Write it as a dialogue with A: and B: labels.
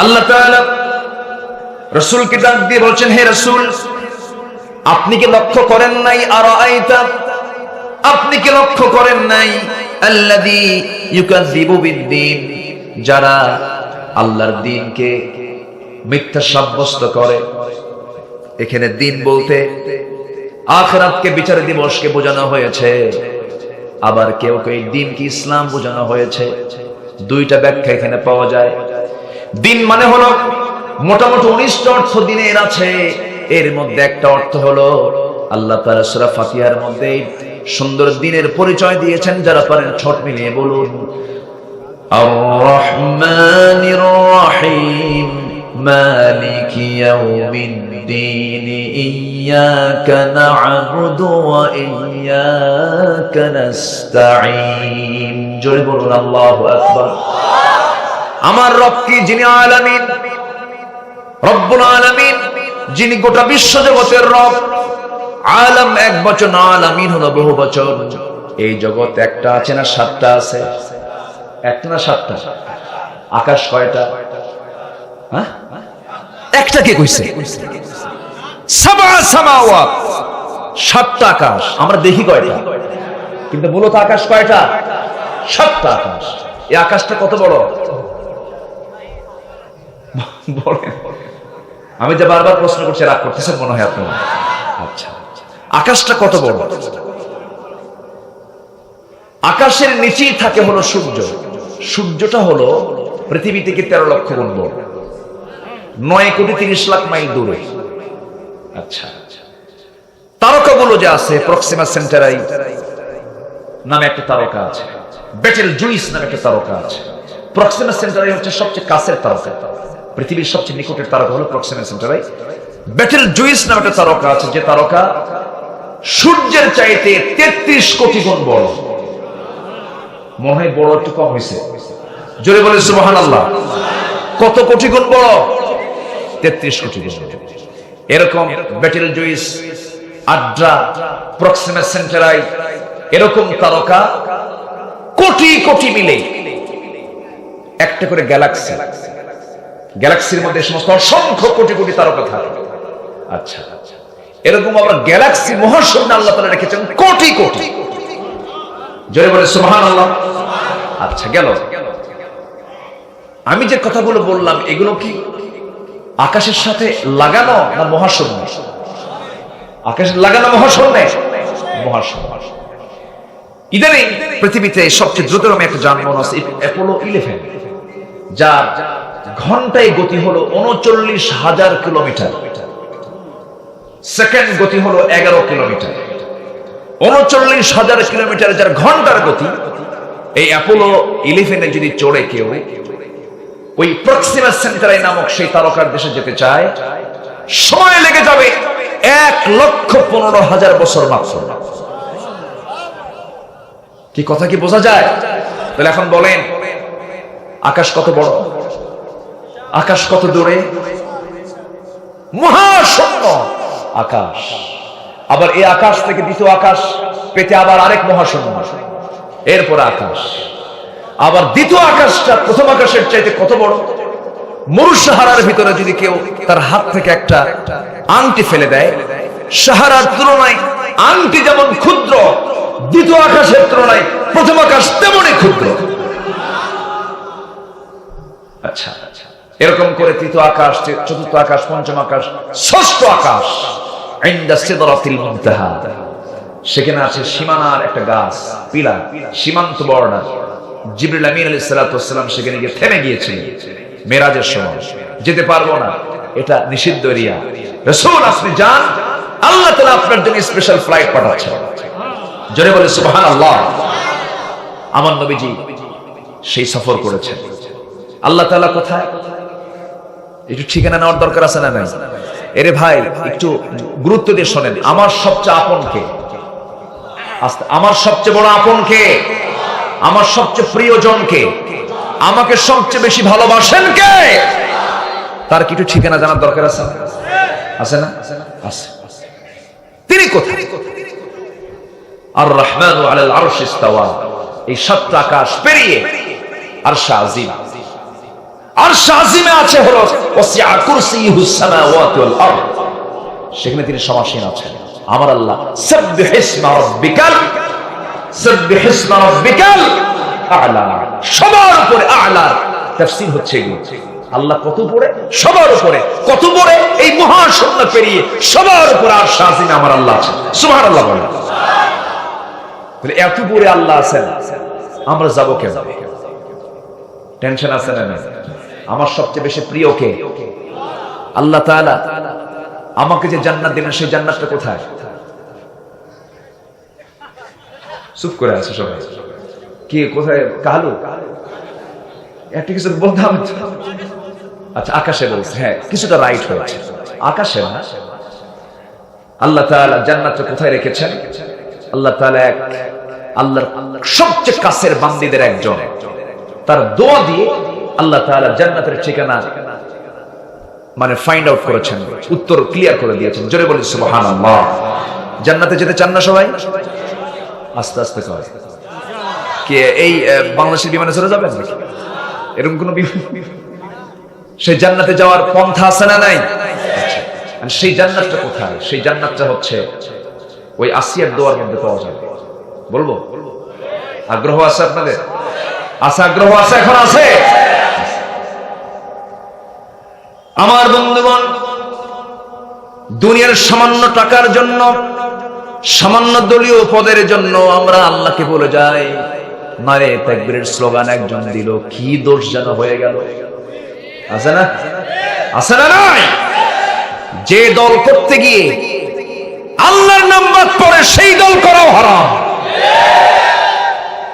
A: আল্লাহ রসুলকে ডাক দিয়ে বলছেন, হে রসুল, আপনি কি লক্ষ্য করেন নাই? আর আপনি কি লক্ষ্য করেন নাই? যারা আল্লাহর দ্বীনকে মিথ্যা সাব্যস্ত করে। এখানে দিন বলতে আখরাতকে বিচার দিবসকে বোঝানো হয়েছে, আবার কেউ কেউ দিন কি ইসলাম বোঝানো হয়েছে। দুইটা ব্যাখ্যা এখানে পাওয়া যায়। দিন মানে হলো মোটামুটি উনিশটা অর্থ দিনের আছে এর মধ্যে একটা অর্থ হলো আল্লাহ তাআলা সূরা ফাতিহার মধ্যে সুন্দর দিনের পরিচয় দিয়েছেন যারা পারেন ছোট মিলিয়ে বলুন الرحمن الرحيم مالك يوم الدين إياك نعبد وإياك نستعين জোরে বলুন আল্লাহু আকবার আমার রব কি, যিনি আলামিন? রব্বুল আলামিন, যিনি গোটা বিশ্ব জগতের রব। আলাম এক বচন, আলামিন হলো বহু বচন। এই জগৎ একটা আছে না সাতটা আছে? একটা না সাতটা? আকাশ কয়টা? হ্যাঁ? একটা কে কইছে? সাবা সামাওয়াত। সাতটা আকাশ। আমরা দেখি কয়টা? কিন্তু মূলত আকাশ কয়টা? সাতটা আকাশ। এই আকাশটা কত বড়? বলেন আমি যে বারবার প্রশ্ন করছি, রাগ করতেছেন মনে হয় আপনার আচ্ছা আকাশটা কত বড়? আকাশের নিচেই থাকে হলো সূর্য। সূর্যটা হলো পৃথিবী থেকে তেরো লক্ষ গুণ বড়। নয় কোটি তিরিশ লাখ মাইল দূরে। আচ্ছা তারকাগুলো যে আছে প্রক্সিমা সেন্টারাই নামে একটা তারকা আছে। বেটেল জুইস নামে একটা তারকা আছে। প্রক্সিমা সেন্টারাই হচ্ছে সবচেয়ে কাছের তারকা। পৃথিবীর সবচেয়ে নিকটের তারকা হলো প্রক্সিমা সেন্টারাই বেটেল জুইস নামে একটা তারকা আছে, যে তারকা সূর্যের চাইতে তেত্রিশ কোটি গুণ বড়। মনে হয় বড় একটু কম হয়েছে জোরে বলে সুবহান আল্লাহ কত কোটি গুণ বড়? তেত্রিশ কোটি গুণ। এরকম Betelgeuse Adhara Proxima Centauri এরকম তারকা কোটি কোটি মিলে একটা করে গ্যালাক্সি গ্যালাক্সির মধ্যে সমস্ত অসংখ্য কোটি কোটি তারকা থাকে আচ্ছা। এরকম আবার গ্যালাক্সি মহাশূন্য আল্লাহ তাআলা রেখেছেন কোটি কোটি। জোরে বলে সুবহান আল্লাহ আচ্ছা গেল। আমি যে কথাগুলো বললাম, এগুলো কি আকাশের সাথে লাগানো না মহাশূন্য? আকাশে লাগানো মহাশূন্যে? মহাশূন্য। ইদানিং পৃথিবীতে সবচেয়ে দ্রুততম একটা যানবাহন আছে অ্যাপোলো যার ঘন্টায় গতি হলো উনচল্লিশ হাজার কিলোমিটার। সেকেন্ড গতি হলো এগারো কিলোমিটার। উনচল্লিশ হাজার কিলোমিটার যার ঘণ্টার গতি, এই অ্যাপোলো ইলেভেনে যদি চড়ে কেউ, ওই প্রক্সিমা সেন্টারাই নামক সেই তারকার দেশে যেতে চায়, সময় লেগে যাবে এক লক্ষ পনেরো হাজার বছর মাত্র। কি কথা কি বোঝা যায়? তাহলে এখন বলেন, আকাশ কত বড়? আকাশ কত দূরে? মহাশূন্য আকাশ। আবার এই আকাশ থেকে দ্বিতীয় আকাশ পেতে আবার আরেক মহাশূন্য। এরপর আকাশ। আবার দ্বিতীয় আকাশটা প্রথম আকাশের চাইতে কত বড়? মরু সাহারার ভিতরে যদি কেউ তার হাত থেকে একটা আংটি ফেলে দেয়, সাহারার তুলনায় আংটি যেমন ক্ষুদ্র, দ্বিতীয় আকাশের তুলনায় প্রথম আকাশ তেমনই ক্ষুদ্র। আচ্ছা আচ্ছা। এরকম করে তৃতীয় আকাশ, চতুর্থ আকাশ, পঞ্চম আকাশ, ষষ্ঠ আকাশ সেখানে আছে সীমানার একটা গাছ, পিলা, সীমান্ত বর্ডার জিবরিল আমিন আলাইহিস সালাতু ওয়াসসালাম সেখানে গিয়ে থেমে গিয়েছিলেন মেরাজের সময়। যেতে পারব না। এটা নিষিদ্ধ এরিয়া আপনি যান। আল্লাহ তাআলা আপনার জন্য স্পেশাল ফ্লাইট পাঠাচ্ছেন। জোরে বলে, সুবহানাল্লাহ। আমার নবীজি সেই সফর করেছেন। আল্লাহ তাআলা কোথায়? একটু ঠিকানা নেওয়ার দরকার আছে না নাই? এরে ভাই, একটু গুরুত্ব দিয়ে শোনেন। আমার সবচেয়ে আপন কে? আমার সবচেয়ে বড় আপন কে? আমার সবচেয়ে প্রিয়জন কে? আমাকে সবচেয়ে বেশি ভালোবাসেন কে? তার কিছু ঠিকানা জানার দরকার আছে? আছে না? আছে। তিনি কোথায়? আর রহমান আলাল আরশ ইস্তাওয়া। এই সাতটা আকাশ পেরিয়ে আরশা আজিম। আছে সেখানে তিনি সমাসীন আছেন। আমার আল্লাহ রাব্বিকাল আ'লা। সবার উপরে আ'লা। তাফসীর হচ্ছে আল্লাহ কত উপরে? সবার উপরে। কত উপরে? এই মহাশূন্য পেরিয়ে সবার উপরে আর শাহিমে আমার আল্লাহ আছেন। সুবহানাল্লাহ বলেন। তাহলে এত উপরে আল্লাহ আছেন। আমরা যাব কেন টেনশন আছে না? আমার সবচেয়ে বেশি প্রিয় কে? আল্লাহ তাআলা আমাকে যে জান্নাত দিলেন, সেই জান্নাতটা কোথায়? চুপ করে আছে সবাই। কি, কোথায়? কালু? একটা কিছু বলতাম আচ্ছা আকাশে বলছে হ্যাঁ কিছুটা রাইট হয়েছে। আকাশে না? আল্লাহ তাআলা জান্নাতটা কোথায় রেখেছেন? আল্লাহ তাআলা এক, আল্লাহর সবচেয়ে কাছের বান্দীদের একজন। তার দোয়া দিয়ে আল্লাহ তাআলা জান্নাতের ঠিকানা মানে ফাইন্ড আউট করেছেন, উত্তর ক্লিয়ার করে দিয়েছেন। জোরে বলি, সুবহানাল্লাহ। জান্নাতে যেতে চান না সবাই? আস্তে আস্তে কয়। কে, এই বাংলাদেশের বিমানে চলে যাবেন এরকম কোন সেই জান্নাতে যাওয়ার পন্থা আছে না নাই? আচ্ছা। সেই জান্নাতটা কোথায়? সেই জান্নাতটা হচ্ছে ওই আসিয়ার দোয়ার মধ্যে পাওয়া যাবে। বলব? আগ্রহ আছে আপনাদের? আশা আগ্রহ আছে, এখন আছে। আমার বন্ধুগণ, দুনিয়ার সামান্য টাকার জন্য, সামান্য দলীয় পদের জন্য আমরা আল্লাহকে বলে যাই নারে তাকবীরের স্লোগান একজন দিল, কি দোষ যেন হয়ে গেল? আছে না? আছে না নাই? যে দল করতে গিয়ে আল্লাহর নাম বাদ পড়ে, সেই দল করাও হারাম।